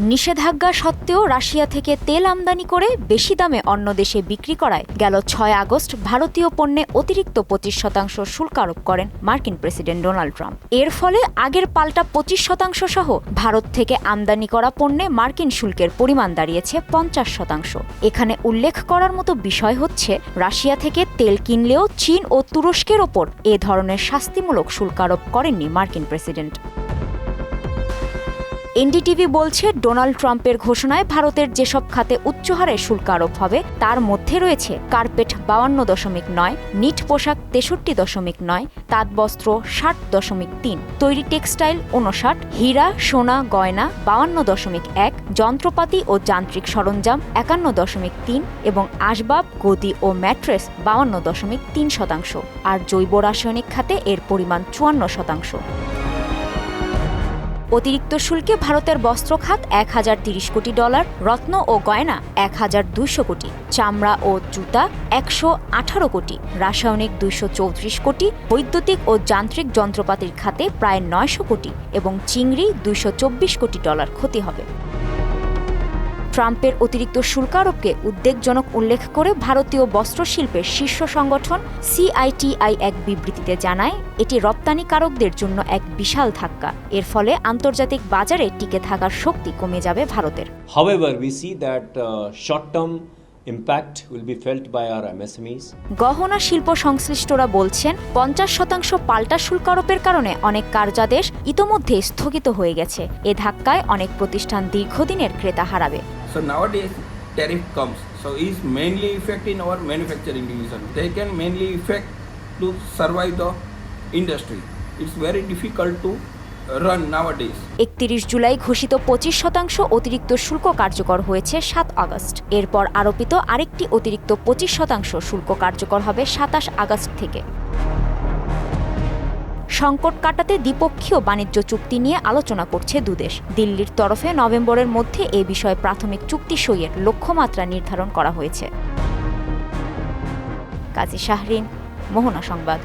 নিষেধাজ্ঞা সত্ত্বেও রাশিয়া থেকে তেল আমদানি করে বেশি দামে অন্য দেশে বিক্রি করায় গেল ছয় আগস্ট ভারতীয় পণ্যে অতিরিক্ত পঁচিশ শতাংশ শুল্ক আরোপ করেন মার্কিন প্রেসিডেন্ট ডোনাল্ড ট্রাম্প। এর ফলে আগের পাল্টা পঁচিশ শতাংশ সহ ভারত থেকে আমদানি করা পণ্যে মার্কিন শুল্কের পরিমাণ দাঁড়িয়েছে পঞ্চাশ শতাংশ। এখানে উল্লেখ করার মতো বিষয় হচ্ছে, রাশিয়া থেকে তেল কিনলেও চীন ও তুরস্কের ওপর এ ধরনের শাস্তিমূলক শুল্ক আরোপ করেননি মার্কিন প্রেসিডেন্ট। এনডিটিভি বলছে, ডোনাল্ড ট্রাম্পের ঘোষণায় ভারতের যেসব খাতে উচ্চ হারে শুল্ক আরোপ হবে, তার মধ্যে রয়েছে কার্পেট বাউান্ন দশমিক নয়, নিট পোশাক তেষট্টি দশমিক নয়, তাঁতবস্ত্র ষাট দশমিক তিন, তৈরি টেক্সটাইল উনষাট হীরা, সোনা, গয়না বাউান্ন দশমিক এক, যন্ত্রপাতি ও যান্ত্রিক সরঞ্জাম একান্ন দশমিক তিন এবং আসবাব, গদি ও ম্যাট্রেস বাউান্ন দশমিক তিন শতাংশ, আর জৈব রাসায়নিক খাতে এর পরিমাণ চুয়ান্ন শতাংশ। অতিরিক্ত শুল্কে ভারতের বস্ত্র খাত এক হাজার তিরিশ কোটি ডলার, রত্ন ও গয়না এক হাজার দুইশো কোটি, চামড়া ও জুতা একশো আঠারো কোটি, রাসায়নিক দুইশো চৌত্রিশ কোটি, বৈদ্যুতিক ও যান্ত্রিক যন্ত্রপাতির খাতে প্রায় নয়শো কোটি এবং চিংড়ি দুইশো চব্বিশ কোটি ডলার ক্ষতি হবে। ট্রাম্পের অতিরিক্ত শুল্ক আরোপকে উদ্বেগজনক উল্লেখ করে ভারতীয় বস্ত্রশিল্পের শীর্ষ সংগঠন সিআইটিআই এক বিবৃতিতে জানায় এটি রপ্তানিকারকদের জন্য এক বিশাল ধাক্কা। এর ফলে আন্তর্জাতিক বাজারে টিকে থাকার শক্তি কমে যাবে ভারতের। However, we see that uh, short-term impact will be felt by our MSMEs. গহনা শিল্প সংশ্লিষ্টরা বলছেন পঞ্চাশ শতাংশ পাল্টা শুল্ক আরোপের কারণে অনেক কার্যাদেশ ইতোমধ্যে স্থগিত হয়ে গেছে। এ ধাক্কায় অনেক প্রতিষ্ঠান দীর্ঘদিনের ক্রেতা হারাবে। So nowadays tariff comes. So is mainly effect in our manufacturing division. They can mainly effect to survive the industry. It's very difficult to run nowadays. একত্রিশ জুলাই ঘোষিত পঁচিশ শতাংশ অতিরিক্ত শুল্ক কার্যকর হয়েছে সাত আগস্ট এরপর আরোপিত আরেকটি অতিরিক্ত পঁচিশ শতাংশ শুল্ক কার্যকর হবে সাতাশ আগস্ট থেকে সংকট কাটাতে দ্বিপক্ষীয় বাণিজ্য চুক্তি নিয়ে আলোচনা করছে দুদেশ। দিল্লির তরফে নভেম্বরের মধ্যে এ বিষয়ে প্রাথমিক চুক্তি সইয়ের লক্ষ্যমাত্রা নির্ধারণ করা হয়েছে। কাজী শাহরিন, মোহনা সংবাদ।